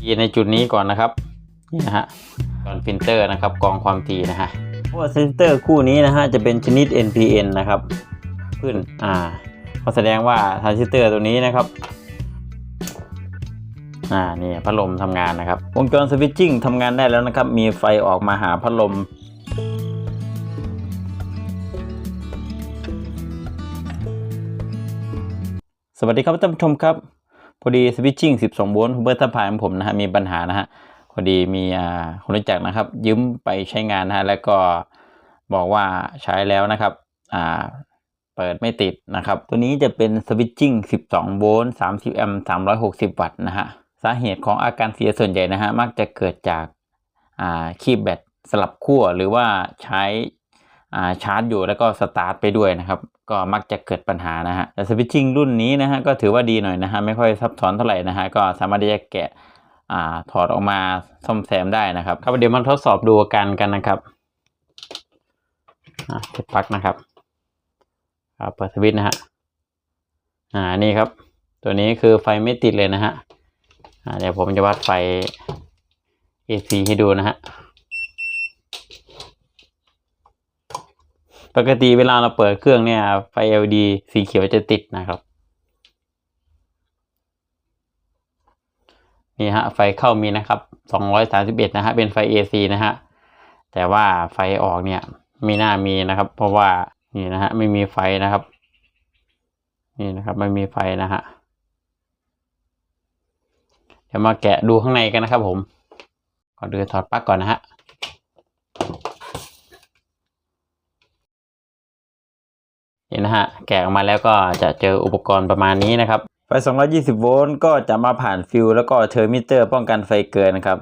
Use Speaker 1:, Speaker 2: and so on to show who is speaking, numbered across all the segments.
Speaker 1: ทีในจุดนี้ก่อนนะครับนี่นะฮะก่อนฟิลเตอร์นะครับกรองความถี่นะฮะเพราะว่าฟิลเตอร์คู่นี้นะฮะจะเป็นชนิด NPN นะครับขึ้นอ่าก็แสดงว่าทรานซิสเตอร์ตัวนี้นะครับอ่านี่พัดลมทำงานนะครับ วงจรสวิตชิ่งทำงานได้แล้วนะครับ มีไฟออกมาหาพัดลมสวัสดีครับท่านผู้ชมครับ พอดีสวิตชิ่ง 12 โวลต์เบอร์ทัพายของผมนะฮะมีปัญหานะฮะพอดีมีอ่าคนรู้จักนะครับ ยืมไปใช้งานนะฮะแล้วก็บอกว่าใช้แล้วนะครับอ่าเปิดไม่ติดนะครับ ตัวนี้จะเป็นสวิตชิ่ง 12 โวลต์30 แอมป์ 360 วัตต์นะฮะสาเหตุของอาการเสียส่วนใหญ่นะฮะมักจะเกิดจากอ่าคีบแบตสลับขั้วหรือว่าใช้อ่าชาร์จอยู่แล้วก็สตาร์ทไปด้วยนะครับ ก็มักจะเกิดปัญหานะฮะแต่สวิตชิ่งรุ่นนี้นะฮะก็ถือว่าดีหน่อยนะฮะไม่ค่อยซับซ้อนเท่าไหร่นะฮะก็สามารถที่จะแกะอ่าถอดออกมาซ่อมแซมได้นะครับครับเดี๋ยวมาทดสอบดูอาการกันนะครับอ่าเก็บปลั๊กนะครับครับเปิดสวิตช์นะฮะอ่านี่ครับ ตัวนี้คือไฟไม่ติดเลยนะฮะอ่าเดี๋ยวผมจะวัดไฟ AC ให้ดูนะฮะ ปกติเวลาเราเปิดเครื่องเนี่ยไฟ LED สีเขียวจะติดนะครับ นี่ฮะไฟเข้ามีนะครับ 231 นะฮะเป็นไฟ AC นะฮะแต่ว่าไฟออกเนี่ยไม่น่ามีนะครับ เพราะว่านี่นะฮะไม่มีไฟนะครับ นี่นะครับไม่มีไฟนะฮะเดี๋ยวมาแกะดูข้างในกันนะครับผมก่อนอื่นถอดปลั๊กก่อนนะฮะ นี่นะฮะแกะออกมาแล้วก็จะเจออุปกรณ์ประมาณนี้นะครับ ไฟ 220 โวลต์ก็จะมาผ่านฟิวแล้วก็เทอร์มิเตอร์ป้องกันไฟเกินนะครับ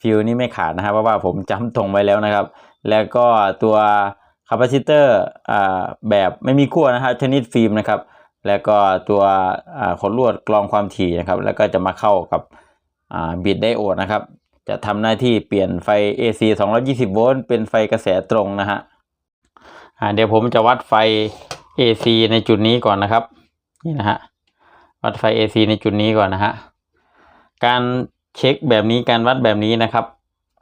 Speaker 1: ฟิวนี่ไม่ขาดนะครับเพราะว่าผมจำตรงไว้แล้วนะครับ แล้วก็ตัวคาปาซิเตอร์อ่าแบบไม่มีขั้วนะครับชนิดฟิล์มนะครับ แล้วก็ตัวอ่าขดลวดกรองความถี่นะครับ แล้วก็จะมาเข้ากับอ่าบิดไดโอดนะครับ จะทำหน้าที่เปลี่ยนไฟ AC 220 โวลต์เป็นไฟกระแสตรงนะฮะอ่าเดี๋ยวผมจะวัดไฟ AC ในจุดนี้ก่อนนะครับ นี่นะฮะวัดไฟ AC ในจุดนี้ก่อนนะฮะการเช็คแบบนี้การวัดแบบนี้นะครับ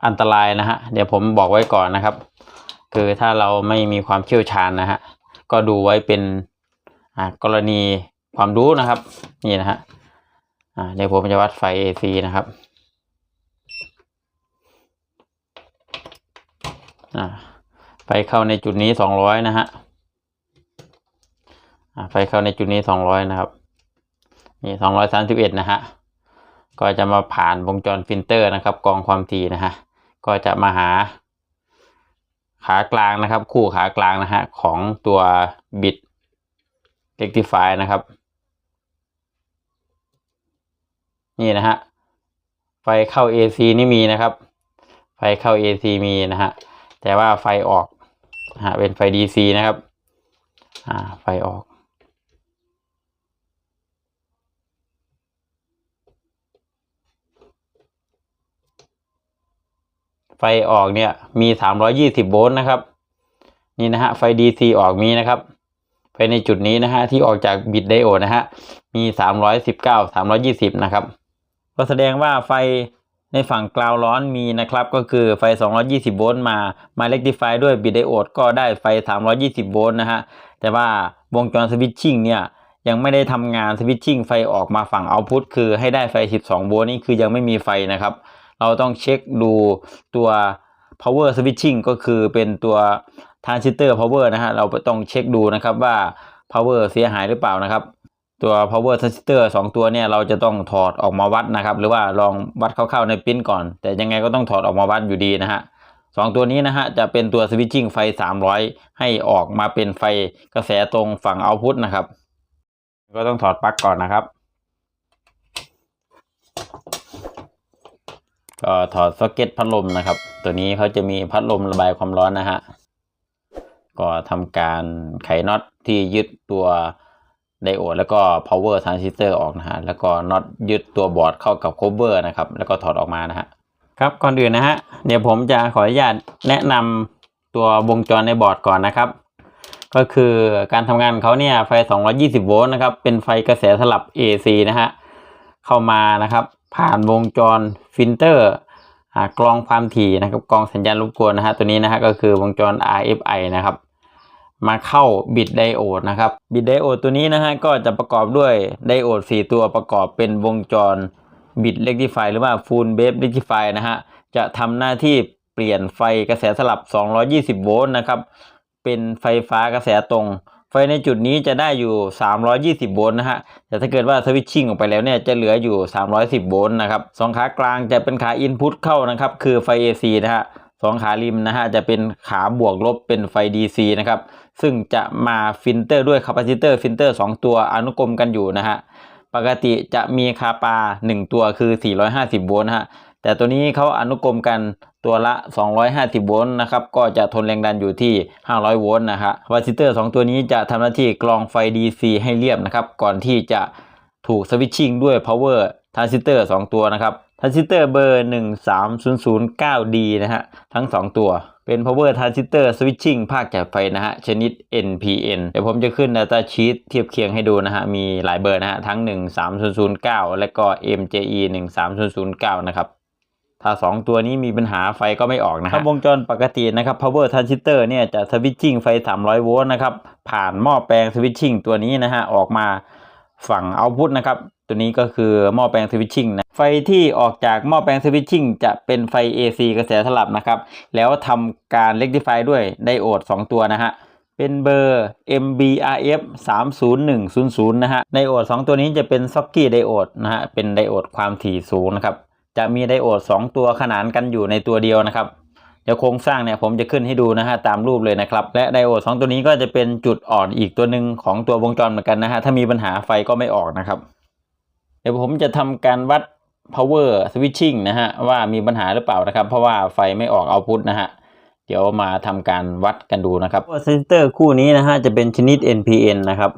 Speaker 1: อันตรายนะฮะเดี๋ยวผมบอกไว้ก่อนนะครับ คือถ้าเราไม่มีความเชี่ยวชาญนะฮะก็ดูไว้เป็นอ่ากรณีความรู้นะครับ นี่นะฮะเดี๋ยวผมจะวัดไฟ AC นะครับอ่าไฟเข้าในจุดนี้สองร้อยนะฮะ ไฟเข้าในจุดนี้สองร้อยนะครับ นี่สองร้อยสามสิบเอ็ดนะฮะ ก็จะมาผ่านวงจรฟิลเตอร์นะครับ กองความถี่นะฮะ ก็จะมาหา ขากลางนะครับ คู่ขากลางนะฮะ ของตัวบิด rectify นะครับ นี่นะฮะ ไฟเข้า AC นี่มีนะครับ ไฟเข้า AC มีนะฮะ แต่ว่าไฟออกฮะเป็นไฟ DC นะครับ อ่า ไฟออก ไฟออกเนี่ยมี 320 โวลต์นะครับ นี่นะฮะไฟ DC ออกมีนะครับไฟในจุดนี้นะฮะที่ออกจากบิดไดโอดนะฮะมี 319 320 นะครับ ก็แสดงว่าไฟในฝั่งกราวร้อนมีนะครับ ก็คือไฟ 220 โวลต์มามาเ e ก t ิฟายด้วยบิดไดโอดก็ได้ไฟ 320 โวลต์นะฮะแต่ว่าวงจรสวิตชิ่งเนี่ยยังไม่ได้ทำงานสวิตชิ่งไฟออกมาฝั่งเอาพุตคือให้ได้ไฟ 12 โวลต์นี่คือยังไม่มีไฟนะครับ เราต้องเช็คดูตัว power switching ก็คือเป็นตัว transistor power นะฮะ เราต้องเช็คดูนะครับว่า power เสียหายหรือเปล่านะครับ ตัว power transistor สองตัวเนี่ย เราจะต้องถอดออกมาวัดนะครับ หรือว่าลองวัดคร่าวๆในปิ้นก่อน แต่ยังไงก็ต้องถอดออกมาวัดอยู่ดีนะฮะสองตัวนี้นะฮะ จะเป็นตัว switching ไฟ 300 ให้ออกมาเป็นไฟกระแสตรงฝั่ง output นะครับ ก็ต้องถอดปลั๊กก่อนนะครับ ถอดซ็อกเก็ตพัดลมนะครับ ตัวนี้เขาจะมีพัดลมระบายความร้อนนะฮะก็ทำการไขน็อตที่ยึดตัวไดโอดแล้วก็ power transistor ออกนะฮะแล้วก็น็อตยึดตัวบอร์ดเข้ากับ cover นะครับ แล้วก็ถอดออกมานะฮะครับก่อนอื่นนะฮะเดี๋ยวผมจะขออนุญาตแนะนำตัววงจรในบอร์ดก่อนนะครับ ก็คือการทำงานเขาเนี่ยไฟ 220 โวลต์นะครับ เป็นไฟกระแสสลับ AC นะฮะเข้ามานะครับ ผ่านวงจรฟิลเตอร์กรองความถี่นะครับกรองสัญญาณรบกวนนะฮะตัวนี้นะฮะก็คือวงจร RFI นะครับ มาเข้าบิตไดโอดนะครับบิตไดโอดตัวนี้นะฮะก็จะประกอบด้วยไดโอด 4 ตัวประกอบเป็นวงจรบิตเ e ก t ิฟายหรือว่าฟูลเบฟเ e ก t ิฟายนะฮะจะทำหน้าที่เปลี่ยนไฟกระแสสลับ 220 โวลต์นะครับเป็นไฟฟ้ากระแสตรง ไฟในจุดนี้จะได้อยู่ 320 โวลต์นะฮะ แต่ถ้าเกิดว่าสวิตชิ่งออกไปแล้วเนี่ยจะเหลืออยู่ 310 โวลต์นะครับสองขากลางจะเป็นขาอินพุตเข้านะครับ คือไฟ AC นะฮะสองขาริมนะฮะจะเป็นขาบวกลบเป็นไฟ DC นะครับ ซึ่งจะมาฟิลเตอร์ด้วยคาปาซิเตอร์ฟิลเตอร์ 2 ตัวอนุกรมกันอยู่นะฮะ ปกติจะมีคาปา 1 ตัวคือ 450 โวลต์นะฮะ แต่ตัวนี้เขาอนุกรมกันตัวละ 250 โวลต์นะครับ ก็จะทนแรงดันอยู่ที่ 500 โวลต์นะครับคาปาซิเตอร์ 2 ตัวนี้จะทำหน้าที่กรองไฟ DC ให้เรียบนะครับ ก่อนที่จะถูกสวิตชิ่งด้วย power ทรานซิสเตอร์ 2 ตัวนะครับทรานซิสเตอร์เบอร์ 13009D นะฮะทั้ง 2 ตัวเป็น power transistor switching ภาคจากไฟนะฮะ ชนิด NPN เดี๋ยวผมจะขึ้น data sheet เทียบเคียงให้ดูนะฮะ มีหลายเบอร์นะฮะ ทั้ง 13009 และก็ MJE 13009 นะครับ ถ้า 2 ตัวนี้มีปัญหาไฟก็ไม่ออกนะฮะวงจรปกตินะครับ power transistor เนี่ยจะสวิตชิ่งไฟ 300 โวลต์นะครับผ่านหม้อแปลงสวิตชิ่งตัวนี้นะฮะออกมาฝั่งเอาพุตนะครับตัวนี้ก็คือหม้อแปลงสวิตชิ่งนะไฟที่ออกจากหม้อแปลงสวิตชิ่งจะเป็นไฟ AC กระแสสลับนะครับ แล้วทำการ rectify ด้วยไดโอด 2 ตัวนะฮะเป็นเบอร์ MBRF 30100 นะฮะไดโอด 2 ตัวนี้จะเป็นซ็อกกี้ไดโอดนะฮะเป็นไดโอดความถี่สูงนะครับ จะมีไดโอด 2 ตัวขนานกันอยู่ในตัวเดียวนะครับเดี๋ยวโครงสร้างเนี่ยผมจะขึ้นให้ดูนะฮะตามรูปเลยนะครับ และไดโอด 2 ตัวนี้ก็จะเป็นจุดอ่อนอีกตัวหนึ่งของตัววงจรเหมือนกันนะฮะถ้ามีปัญหาไฟก็ไม่ออกนะครับ เดี๋ยวผมจะทำการวัด power switching นะฮะว่ามีปัญหาหรือเปล่านะครับ เพราะว่าไฟไม่ออกเอาพุตนะฮะเดี๋ยวมาทำการวัดกันดูนะครับเซนเตอร์คู่นี้นะฮะจะเป็นชนิด NPN นะครับ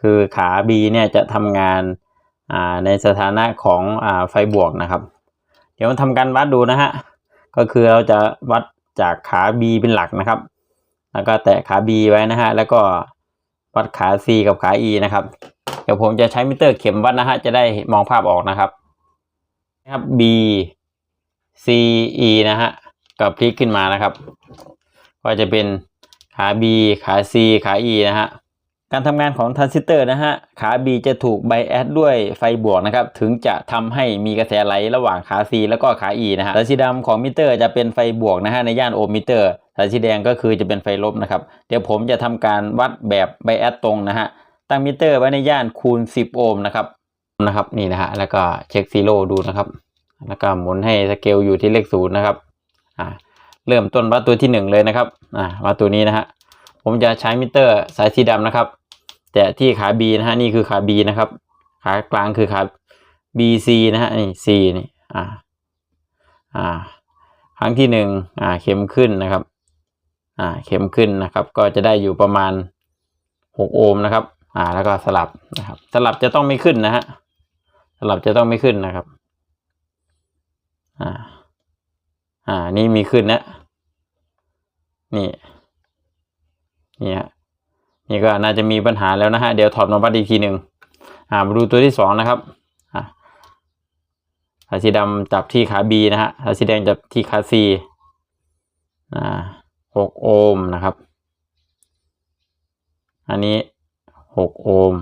Speaker 1: คือขา B เนี่ยจะทำงาน ในสถานะของอ่าไฟบวกนะครับ เดี๋ยวมาทำการวัดดูนะฮะก็คือเราจะวัดจากขา B เป็นหลักนะครับ แล้วก็แตะขา B ไว้นะฮะแล้วก็วัดขา C กับขา E นะครับ เดี๋ยวผมจะใช้มิเตอร์เข็มวัดนะฮะจะได้มองภาพออกนะครับนะครับ B C E นะฮะก็พลิกขึ้นมานะครับ ก็จะเป็นขา B ขา C ขา E นะฮะ การทำงานของทรานซิสเตอร์นะฮะ ขา B จะถูกไบแอดด้วยไฟบวกนะครับ ถึงจะทำให้มีกระแสไหลระหว่างขา C แล้วก็ขา E นะฮะสายสีดำของมิเตอร์จะเป็นไฟบวกนะฮะ ในย่านโอห์มมิเตอร์สายสีแดงก็คือจะเป็นไฟลบนะครับ เดี๋ยวผมจะทำการวัดแบบไบแอดตรงนะฮะ ตั้งมิเตอร์ไว้ในย่านคูณ 10 โอห์มนะครับ นะครับ นี่นะฮะ แล้วก็เช็คซีโร่ดูนะครับ แล้วก็หมุนให้สเกลอยู่ที่เลขศูนย์นะครับ อ่า เริ่มต้นวัดตัวที่หนึ่งเลยนะครับ อ่า วัดตัวนี้นะฮะ ผมจะใช้มิเตอร์สายสีดำนะครับ แต่ที่ขา B นะฮะนี่คือขา B นะครับ ขากลางคือขา BC นะฮะนี่ C นี่อ่าอ่าครั้งที่หนึ่งอ่าเข็มขึ้นนะครับอ่าเข็มขึ้นนะครับ ก็จะได้อยู่ประมาณหกโอห์มนะครับอ่าแล้วก็สลับนะครับ สลับจะต้องไม่ขึ้นนะฮะสลับจะต้องไม่ขึ้นนะครับอ่าอ่านี่มีขึ้นนะนี่นี่ฮะ นี่ก็น่าจะมีปัญหาแล้วนะฮะเดี๋ยวถอดมาวัดอีกทีหนึ่งอ่ามาดูตัวที่สองนะครับอ่าสายสีดำจับที่ขา B นะฮะสายสีแดงจับที่ขา C อ่าหกโอห์มนะครับ อันนี้หกโอห์ม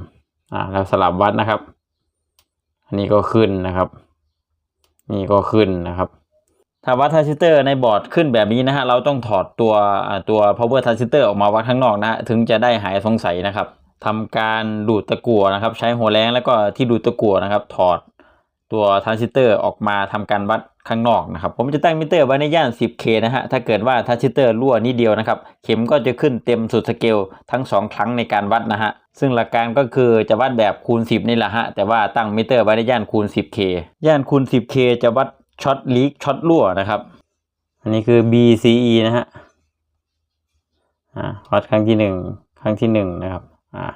Speaker 1: อ่าแล้วสลับวัดนะครับ อันนี้ก็ขึ้นนะครับ นี่ก็ขึ้นนะครับ ถ้าวัดทรานซิสเตอร์ในบอร์ดขึ้นแบบนี้นะฮะเราต้องถอดตัวอ่าตัว power transistor ออกมาวัดข้างนอกนะถึงจะได้หายสงสัยนะครับทำการดูดตะกั่วนะครับ ใช้หัวแรงแล้วก็ที่ดูดตะกั่วนะครับ ถอดตัวทรานซิสเตอร์ออกมาทำการวัดข้างนอกนะครับ ผมจะตั้งมิเตอร์ไว้ในย่าน 10K นะฮะถ้าเกิดว่าทรานซิสเตอร์รั่วนิดเดียวนะครับ เข็มก็จะขึ้นเต็มสุดสเกลทั้ง 2 ครั้งในการวัดนะฮะซึ่งหลักการก็คือจะวัดแบบคูณ 10 นี่แหละฮะแต่ว่าตั้งมิเตอร์ไว้ในย่านคูณ 10K ย่านคูณ 10K จะวัด ช็อตลีกช็อตรั่วนะครับ อันนี้คือ BCE นะฮะอ่าวัดครั้งที่หนึ่งครั้งที่หนึ่งนะครับอ่า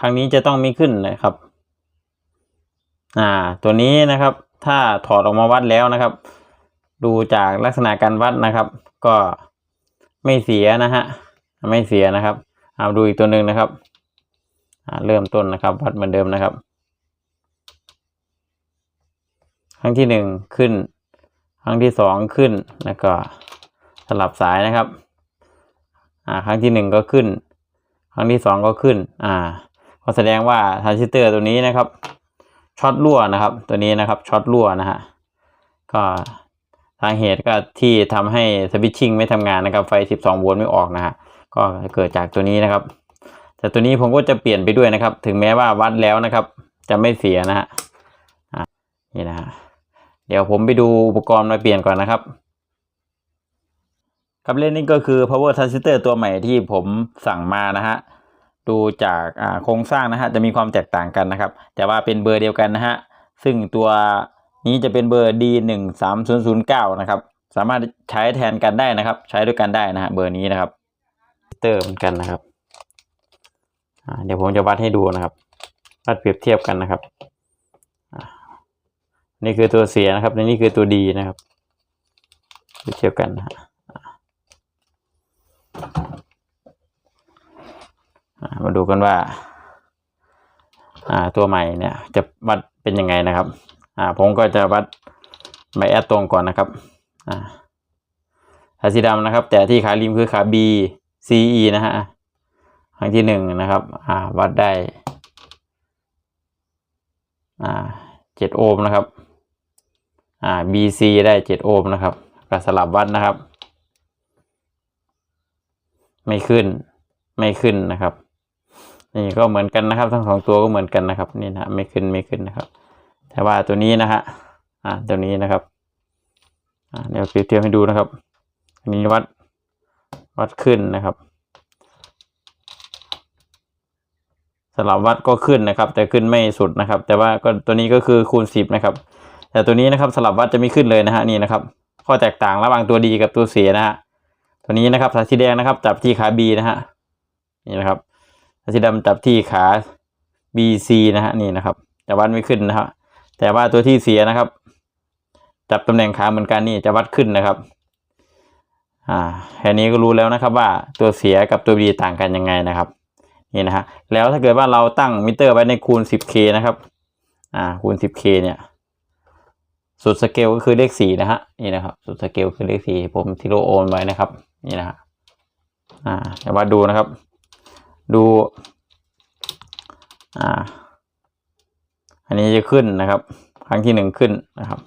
Speaker 1: ครั้งนี้จะต้องไม่ขึ้นนะครับ อ่า ตัวนี้นะครับ ถ้าถอดออกมาวัดแล้วนะครับ ดูจากลักษณะการวัดนะครับ ก็ไม่เสียนะฮะ ไม่เสียนะครับเอาดูอีกตัวหนึ่งนะครับ อ่า เริ่มต้นนะครับ วัดเหมือนเดิมนะครับ ครั้งที่หนึ่งขึ้น ครั้งที่สองขึ้น แล้วก็สลับสายนะครับ อ่า ครั้งที่หนึ่งก็ขึ้น ครั้งที่สองก็ขึ้น อ่า ก็แสดงว่าทรานซิสเตอร์ตัวนี้นะครับ ช็อตรั่วนะครับ ตัวนี้นะครับ ช็อตรั่วนะฮะ ก็สาเหตุก็ที่ทำให้สวิตชิ่งไม่ทำงานนะครับ ไฟ 12 โวลต์ไม่ออกนะฮะ ก็เกิดจากตัวนี้นะครับ แต่ตัวนี้ผมก็จะเปลี่ยนไปด้วยนะครับ ถึงแม้ว่าวัดแล้วนะครับ จะไม่เสียนะฮะอ่านี่นะฮะ เดี๋ยวผมไปดูอุปกรณ์มาเปลี่ยนก่อนนะครับครับเล่นนี่ก็คือ power transistor ตัวใหม่ที่ผมสั่งมานะฮะดูจากโครงสร้างนะฮะจะมีความแตกต่างกันนะครับ แต่ว่าเป็นเบอร์เดียวกันนะฮะซึ่งตัวนี้จะเป็นเบอร์ D หนึ่งสามศูนย์ศูนย์เก้านะครับ สามารถใช้แทนกันได้นะครับ ใช้ด้วยกันได้นะฮะเบอร์นี้นะครับเตอร์เหมือนกันนะครับเดี๋ยวผมจะวัดให้ดูนะครับ วัดเปรียบเทียบกันนะครับ นี่คือตัวเสียนะครับและนี่คือตัวดีนะครับเทียบกันนะมาดูกันว่า ตัวใหม่เนี่ยจะวัดเป็นยังไงนะครับผมก็จะวัดไมแอดตรงก่อนนะครับอาขาสีดำนะครับ แต่ที่ขาริมคือขา B CE นะฮะครั้งที่หนึ่งนะครับวัดได้เจ็ดโอห์มนะครับ อ่า BC ได้เจ็ดโอห์มนะครับก็สลับวัดนะครับ ไม่ขึ้นไม่ขึ้นนะครับ นี่ก็เหมือนกันนะครับ ทั้งสองตัวก็เหมือนกันนะครับ นี่นะไม่ขึ้นไม่ขึ้นนะครับ แต่ว่าตัวนี้นะฮะอ่าตัวนี้นะครับอ่าเดี๋ยวเปรียบเทียบให้ดูนะครับ อันนี้วัดวัดขึ้นนะครับสลับวัดก็ขึ้นนะครับ แต่ขึ้นไม่สุดนะครับ แต่ว่าก็ตัวนี้ก็คือคูณสิบนะครับ แต่ตัวนี้นะครับสลับวัดจะไม่ขึ้นเลยนะฮะนี่นะครับข้อแตกต่างระหว่างตัวดีกับตัวเสียนะฮะตัวนี้นะครับสายสีแดงนะครับ จับที่ขา B นะฮะนี่นะครับสีดำจับที่ขา BC นะฮะนี่นะครับจะวัดไม่ขึ้นนะครับแต่ว่าตัวที่เสียนะครับ จับตำแหน่งขาเหมือนกันนี่จะวัดขึ้นนะครับอ่าแค่นี้ก็รู้แล้วนะครับว่าตัวเสียกับตัวดีต่างกันยังไงนะครับนี่นะฮะแล้วถ้าเกิดว่าเราตั้งมิเตอร์ไว้ในคูณ 10k นะครับอ่าคูณ 10k เนี่ย สุดสเกลก็คือเลขสี่นะฮะนี่นะครับ สุดสเกลคือเลขสี่ผมทิโลโอนไว้นะครับ นี่นะฮะอ่าเดี๋ยววัดดูนะครับ ดูอ่า อันนี้จะขึ้นนะครับ ครั้งที่หนึ่งขึ้นนะครับ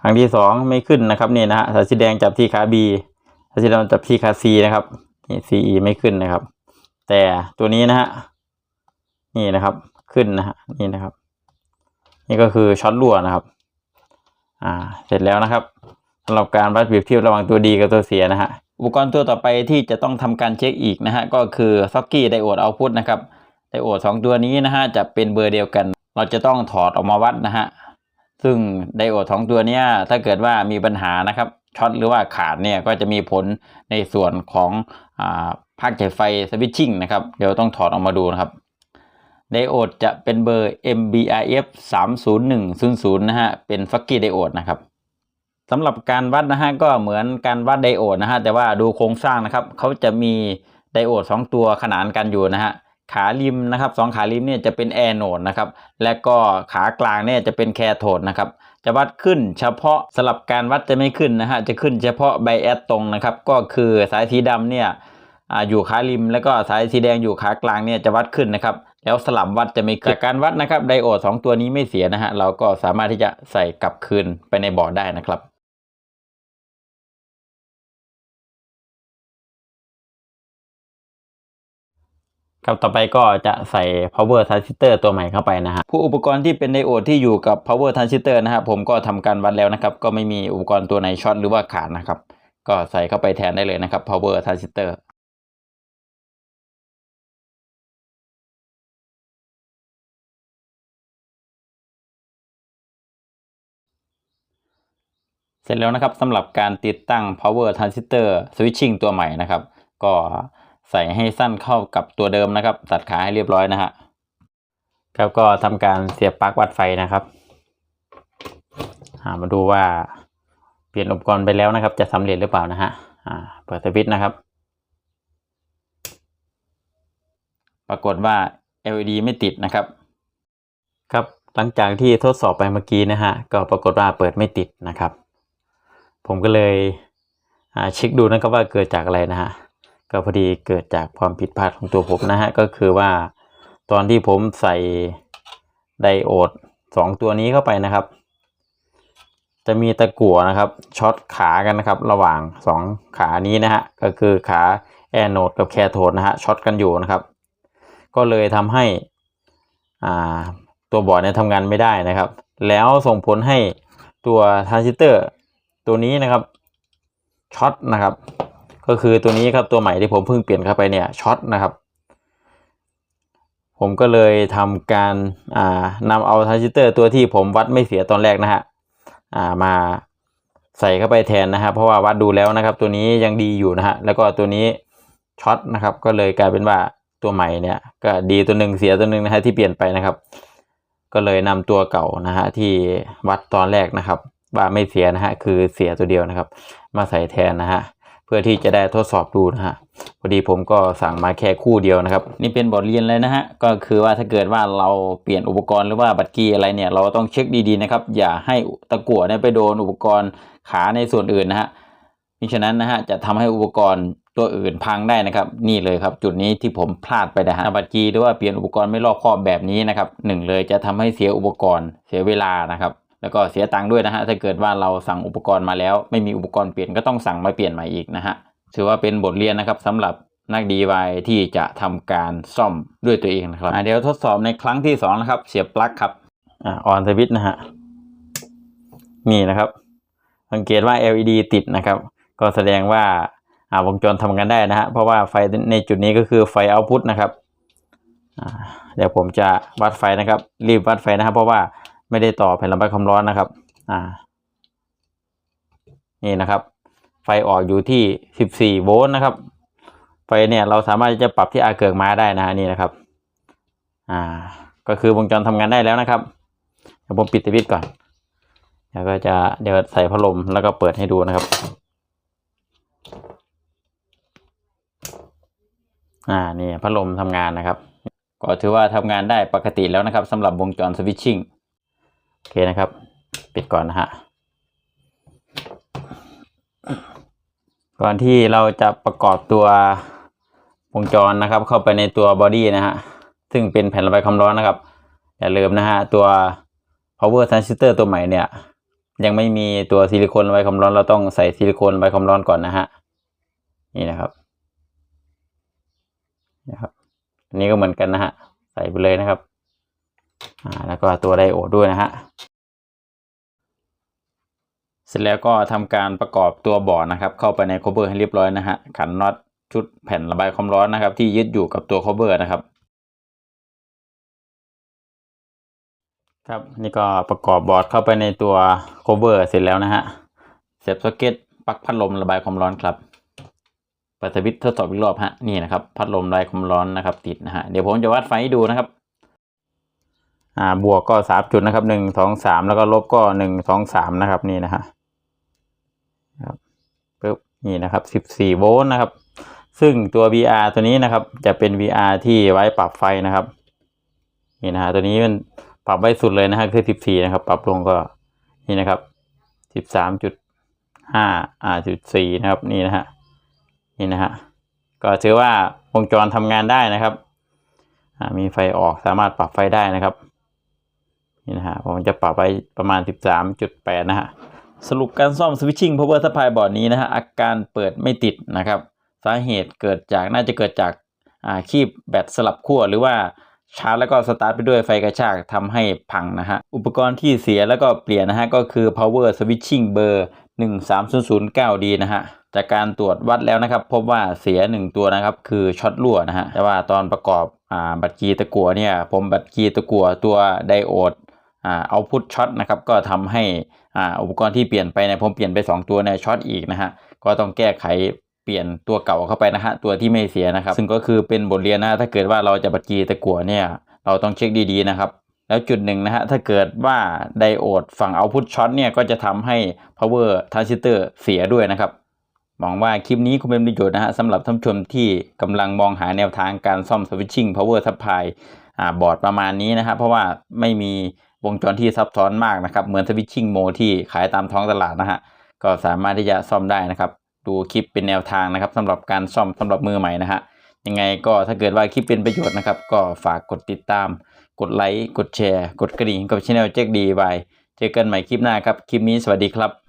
Speaker 1: ครั้งที่สองไม่ขึ้นนะครับนี่นะฮะสายสีแดงจับที่ขา B สายสีดำจับที่ขา C นะครับนี่ CE ไม่ขึ้นนะครับ แต่ตัวนี้นะฮะนี่นะครับขึ้นนะฮะนี่นะครับ นี่ก็คือช็อตรั่วนะครับ อ่า เสร็จแล้วนะครับสำหรับการวัดเปรียบเทียบระหว่างตัวดีกับตัวเสียนะฮะอุปกรณ์ตัวต่อไปที่จะต้องทำการเช็คอีกนะฮะก็คือซ็อกกี้ไดโอดเอาพุตนะครับไดโอดสองตัวนี้นะฮะจะเป็นเบอร์เดียวกัน เราจะต้องถอดออกมาวัดนะฮะซึ่งไดโอดสองตัวเนี้ยถ้าเกิดว่ามีปัญหานะครับช็อตหรือว่าขาดเนี่ยก็จะมีผลในส่วนของอ่าภาคจ่ายไฟสวิตชิ่งนะครับเดี๋ยวต้องถอดออกมาดูนะครับ ไดโอดจะเป็นเบอร์ MBRF 30100 นะฮะ เป็นฟักกี้ไดโอดนะครับสำหรับการวัดนะฮะก็เหมือนการวัดไดโอดนะฮะ แต่ว่าดูโครงสร้างนะครับ เขาจะมีไดโอดสองตัวขนานกันอยู่นะฮะ ขาริมนะครับสองขาริมเนี่ยจะเป็นแอโนดนะครับ และก็ขากลางเนี่ยจะเป็นแคโทดนะครับ จะวัดขึ้นเฉพาะสลับการวัดจะไม่ขึ้นนะฮะ จะขึ้นเฉพาะไบแอดตรงนะครับ ก็คือสายสีดำเนี่ยออยู่ขาริม แล้วก็สายสีแดงอยู่ขากลางเนี่ยจะวัดขึ้นนะครับ แล้วสลับวัดจะไม่ขึ้นจากการวัดนะครับไดโอดสองตัวนี้ไม่เสียนะฮะเราก็สามารถที่จะใส่กลับคืนไปในบอร์ดได้นะครับครับต่อไปก็จะใส่ power transistor ตัวใหม่เข้าไปนะฮะผู้อุปกรณ์ที่เป็นไดโอดที่อยู่กับ power transistor นะฮะผมก็ทำการวัดแล้วนะครับ ก็ไม่มีอุปกรณ์ตัวไหนช็อตหรือว่าขาดนะครับ ก็ใส่เข้าไปแทนได้เลยนะครับ power transistor สร็จแล้วนะครับสำหรับการติดตั้ง power transistor switching ตัวใหม่นะครับ ก็ใส่ให้สั้นเข้ากับตัวเดิมนะครับ ตัดขาให้เรียบร้อยนะฮะครับก็ทำการเสียบปลั๊กวัดไฟนะครับามาดูว่าเปลี่ยนอุปกรณ์ไปแล้วนะครับ จะสำเร็จหรือเปล่านะฮะเปิดสวิตช์นะครับ ปรากฏว่า LED ไม่ติดนะครับ ครับหลังจากที่ทดสอบไปเมื่อกี้นะฮะก็ปรากฏว่าเปิดไม่ติดนะครับ ผมก็เลยเช็คดูนะครับว่าเกิดจากอะไรนะฮะก็พอดีเกิดจากความผิดพลาดของตัวผมนะฮะก็คือว่าตอนที่ผมใส่ไดโอดสองตัวนี้เข้าไปนะครับ จะมีตะกั่วนะครับช็อตขากันนะครับระหว่างสองขานี้นะฮะก็คือขาแอนโนดกับแคโทดนะฮะช็อตกันอยู่นะครับ ก็เลยทำให้ตัวบอร์ดเนี่ยทำงานไม่ได้นะครับ แล้วส่งผลให้ตัวทรานซิสเตอร์ ตัวนี้นะครับช็อตนะครับ ก็คือตัวนี้ครับตัวใหม่ที่ผมเพิ่งเปลี่ยนเข้าไปเนี่ยช็อตนะครับ ผมก็เลยทำการอ่านำเอาทรานซิสเตอร์ตัวที่ผมวัดไม่เสียตอนแรกนะฮะามาใส่เข้าไปแทนนะฮะเพราะว่าวัดดูแล้วนะครับ ตัวนี้ยังดีอยู่นะฮะแล้วก็ตัวนี้ช็อตนะครับ ก็เลยกลายเป็นว่าตัวใหม่เนี่ยก็ดีตัวหนึ่งเสียตัวหนึ่งนะฮะที่เปลี่ยนไปนะครับ ก็เลยนำตัวเก่านะฮะที่วัดตอนแรกนะครับ ว่าไม่เสียนะฮะคือเสียตัวเดียวนะครับ มาใส่แทนนะฮะเพื่อที่จะได้ทดสอบดูนะฮะพอดีผมก็สั่งมาแค่คู่เดียวนะครับ นี่เป็นบทเรียนเลยนะฮะก็คือว่าถ้าเกิดว่าเราเปลี่ยนอุปกรณ์หรือว่าบัตรกีอะไรเนี่ยเราต้องเช็คดีๆนะครับ อย่าให้ตะกั่วเนี่ยไปโดนอุปกรณ์ขาในส่วนอื่นนะฮะมิฉะนั้นนะฮะจะทำให้อุปกรณ์ตัวอื่นพังได้นะครับ นี่เลยครับ จุดนี้ที่ผมพลาดไปนะฮะบัตรกีหรือว่าเปลี่ยนอุปกรณ์ไม่รอบคอบแบบนี้นะครับหนึ่งเลยจะทำให้เสียอุปกรณ์เสียเวลานะครับ แล้วก็เสียตังค์ด้วยนะฮะถ้าเกิดว่าเราสั่งอุปกรณ์มาแล้ว ไม่มีอุปกรณ์เปลี่ยนก็ต้องสั่งมาเปลี่ยนใหม่อีกนะฮะถือว่าเป็นบทเรียนนะครับสำหรับนัก DIY ที่จะทำการซ่อมด้วยตัวเองนะครับเดี๋ยวทดสอบในครั้งที่สองนะครับเสียบปลั๊กครับอ่าออนสวิตนะฮะนี่นะครับสังเกตว่า LED ติดนะครับ ก็แสดงว่าอ่าวงจรทำงานได้นะฮะเพราะว่าไฟในจุดนี้ก็คือไฟเอาพุตนะครับเดี๋ยวผมจะวัดไฟนะครับ รีบวัดไฟนะครับ เพราะว่า ไม่ได้ต่อแผ่นระบายความร้อนนะครับอ่านี่นะครับ ไฟออกอยู่ที่ 14 โวลต์นะครับ ไฟเนี่ยเราสามารถจะปรับที่อาเกิกมาได้นะฮะนี่นะครับ อ่า ก็คือวงจรทำงานได้แล้วนะครับเดี๋ยวผมปิดสวิตช์ก่อนแล้วก็จะเดี๋ยวใส่พัดลมแล้วก็เปิดให้ดูนะครับ อ่านี่พัดลมทำงานนะครับ ก็ถือว่าทำงานได้ปกติแล้วนะครับสำหรับวงจรสวิตชิ่ง อเคนะครับ ปิดก่อนนะฮะ ก่อนที่เราจะประกอบตัววงจรนะครับ เข้าไปในตัวบอดี้นะฮะ ซึ่งเป็นแผ่นระบายความร้อนนะครับ อย่าลืมนะฮะ ตัว power transistor ตัวใหม่เนี่ย ยังไม่มีตัวซิลิโคนระบายความร้อน เราต้องใส่ซิลิโคนระบายความร้อนก่อนนะฮะ นี่นะครับ นะครับ อันนี้ก็เหมือนกันนะฮะ ใส่ไปเลยนะครับ อ่าแล้วก็ตัวไดโอดด้วยนะฮะเสร็จแล้วก็ทำการประกอบตัวบอร์ดนะครับ เข้าไปใน cover ให้เรียบร้อยนะฮะขันน็อตชุดแผ่นระบายความร้อนนะครับ ที่ยึดอยู่กับตัว cover นะครับ ครับนี่ก็ประกอบบอร์ดเข้าไปในตัว cover เสร็จแล้วนะฮะเสียบซ็อกเก็ตปลั๊กพัดลมระบายความร้อนครับเปิดสวิตช์ทดสอบอีกรอบฮะนี่นะครับ พัดลมระบายความร้อนนะครับ ติดนะฮะเดี๋ยวผมจะวัดไฟให้ดูนะครับ อ่าบวกก็สามจุดนะครับหนึ่งสองสามแล้วก็ลบก็หนึ่งสองสามนะครับนี่นะฮะครับปึ๊บนี่นะครับสิบสี่โวลต์นะครับ ซึ่งตัว VR ตัวนี้นะครับ จะเป็น VR ที่ไว้ปรับไฟนะครับนี่นะฮะตัวนี้มันปรับไว้สุดเลยนะฮะคือสิบสี่นะครับ ปรับลงก็นี่นะครับสิบสามจุดห้าอ่าจุดสี่นะครับนี่นะฮะนี่นะฮะก็ถือว่าวงจรทำงานได้นะครับมีไฟออกสามารถปรับไฟได้นะครับ นี่นะฮะผมจะปรับไว้ประมาณ 13.8 นะฮะ สรุปการซ่อมสวิตชิ่ง power supply บอร์ดนี้นะฮะ อาการเปิดไม่ติดนะครับ สาเหตุเกิดจากน่าจะเกิดจากอ่าคีบแบตสลับขั้วหรือว่าชาร์จแล้วก็สตาร์ทไปด้วยไฟกระชากทำให้พังนะฮะ อุปกรณ์ที่เสียแล้วก็เปลี่ยนนะฮะ ก็คือ power switching เบอร์ 13009D นะฮะ จากการตรวจวัดแล้วนะครับ พบว่าเสีย 1 ตัวนะครับ คือช็อตรั่วนะฮะ แต่ว่าตอนประกอบอ่าบัตรกีตะกัวเนี่ย ผมบัตรกีตะกัวตัวไดโอด เอาพุทช็อตนะครับก็ทำให้อุปกรณ์ที่เปลี่ยนไปเนี่ยผมเปลี่ยนไป 2 ตัวเนี่ยช็อตอีกนะฮะก็ต้องแก้ไขเปลี่ยนตัวเก่าเข้าไปนะฮะตัวที่ไม่เสียนะครับ ซึ่งก็คือเป็นบทเรียนนะถ้าเกิดว่าเราจะบัตรกีตะกั่วเนี่ยเราต้องเช็คดีๆนะครับแล้วจุดหนึ่งนะฮะถ้าเกิดว่าไดโอดฝั่งเอาพุทช็อตเนี่ยก็จะทำให้ power transistor เสียด้วยนะครับหวังว่าคลิปนี้คงเป็นประโยชน์นะฮะสำหรับท่านชมที่กำลังมองหาแนวทางการซ่อม switching power supply บอร์ดประมาณนี้นะครับเพราะว่าไม่มี วงจรที่ซับซ้อนมากนะครับ เหมือนสวิตชิ่งโมที่ขายตามท้องตลาดนะฮะ ก็สามารถที่จะซ่อมได้นะครับ ดูคลิปเป็นแนวทางนะครับสำหรับการซ่อมสำหรับมือใหม่นะฮะ ยังไงก็ถ้าเกิดว่าคลิปเป็นประโยชน์นะครับ ก็ฝากกดติดตาม กดไลค์ กดแชร์ กดกระดิ่งกับช่องเจ๊กดีบาย เจอกันใหม่คลิปหน้าครับ คลิปนี้สวัสดีครับ